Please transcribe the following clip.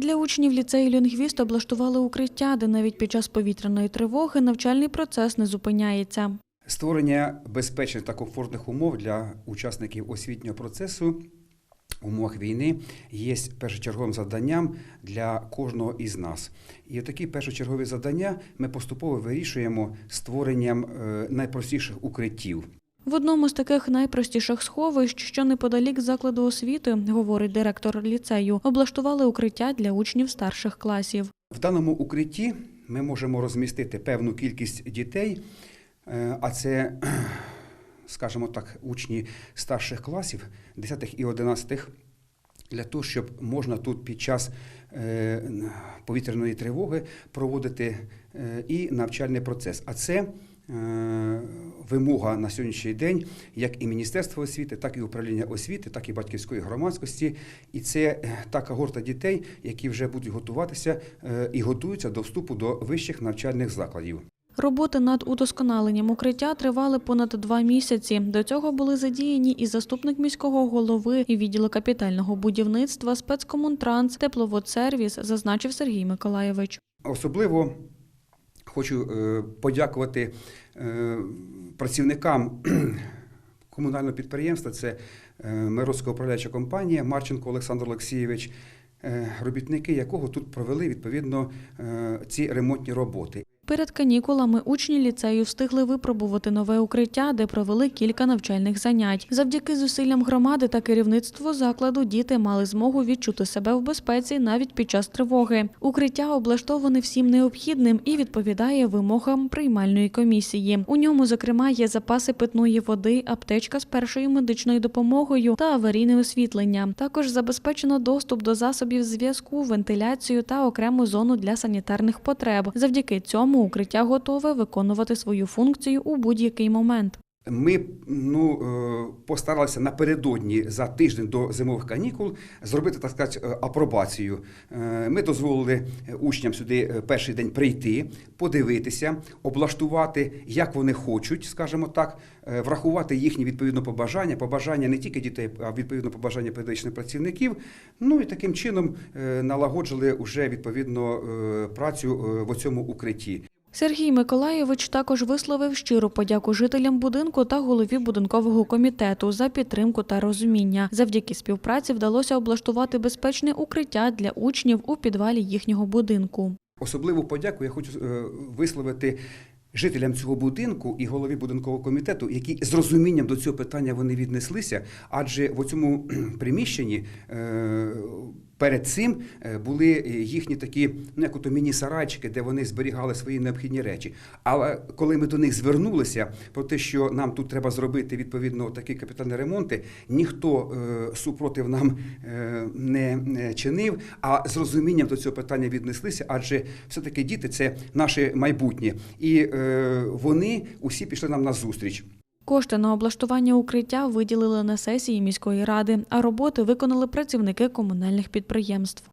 Для учнів ліцею лінгвіст облаштували укриття, де навіть під час повітряної тривоги навчальний процес не зупиняється. Створення безпечних та комфортних умов для учасників освітнього процесу в умовах війни є першочерговим завданням для кожного із нас. І такі першочергові завдання ми поступово вирішуємо створенням е, найпростіших укриттів. В одному з таких найпростіших сховищ, що неподалік закладу освіти, говорить директор ліцею, облаштували укриття для учнів старших класів. В даному укритті ми можемо розмістити певну кількість дітей, е, а це, скажімо так, учні старших класів, 10 і 11, для того, щоб можна тут під час е, повітряної тривоги проводити е, і навчальний процес. А це вимога на сьогоднішній день як і Міністерства освіти, так і управління освіти, так і батьківської громадськості. І це е, та когорта дітей, які вже будуть готуватися е, і готуються до вступу до вищих навчальних закладів. Роботи над удосконаленням укриття тривали понад два місяці. До цього були задіяні і заступник міського голови, і відділу капітального будівництва, спецкомунтранс, тепловодсервіс, зазначив Сергій Миколаєвич. Особливо хочу е, подякувати е, працівникам комунального підприємства. Це е, Мирозька управляюча компанія Марченко Олександр Олексійович, робітники якого тут провели відповідно ці ремонтні роботи. Перед канікулами учні ліцею встигли випробувати нове укриття, де провели кілька навчальних занять. Завдяки зусиллям громади та керівництву закладу діти мали змогу відчути себе в безпеці навіть під час тривоги. Укриття облаштоване всім необхідним і відповідає вимогам приймальної комісії. У ньому, зокрема, є запаси питної води, аптечка з першою медичною допомогою та аварійне освітлення. Також забезпечено доступ до засобів зв'язку, вентиляцію та окрему зону для санітарних потреб. Завдяки цьому укриття готове виконувати свою функцію у будь-який момент. Ми ну, е, постаралися напередодні за тиждень до зимових канікул зробити, так сказати, е, апробацію. Е, Ми дозволили учням сюди перший день прийти, подивитися, облаштувати, як вони хочуть, скажімо так, врахувати їхні відповідно побажання, побажання не тільки дітей, а відповідно побажання педагогічних працівників. Ну і таким чином налагоджили вже відповідно працю в цьому укритті. Сергій Миколаєвич також висловив щиру подяку жителям будинку та голові будинкового комітету за підтримку та розуміння. Завдяки співпраці вдалося облаштувати безпечне укриття для учнів у підвалі їхнього будинку. Особливу подяку я хочу е, висловити жителям цього будинку і голові будинкового комітету, які з розумінням до цього питання вони віднеслися, адже в цьому приміщенні. Е, Перед цим е, були їхні такі, ну як ото міні-сарайчики, де вони зберігали свої необхідні речі. Але коли ми до них звернулися про те, що нам тут треба зробити відповідно такі капітальні ремонти, ніхто е, супротив нам е, не е, чинив, а з розумінням до цього питання віднеслися, адже все-таки діти це наше майбутнє, і е, вони усі пішли нам на зустріч. Кошти на облаштування укриття виділили на сесії міської ради, а роботи виконали працівники комунальних підприємств.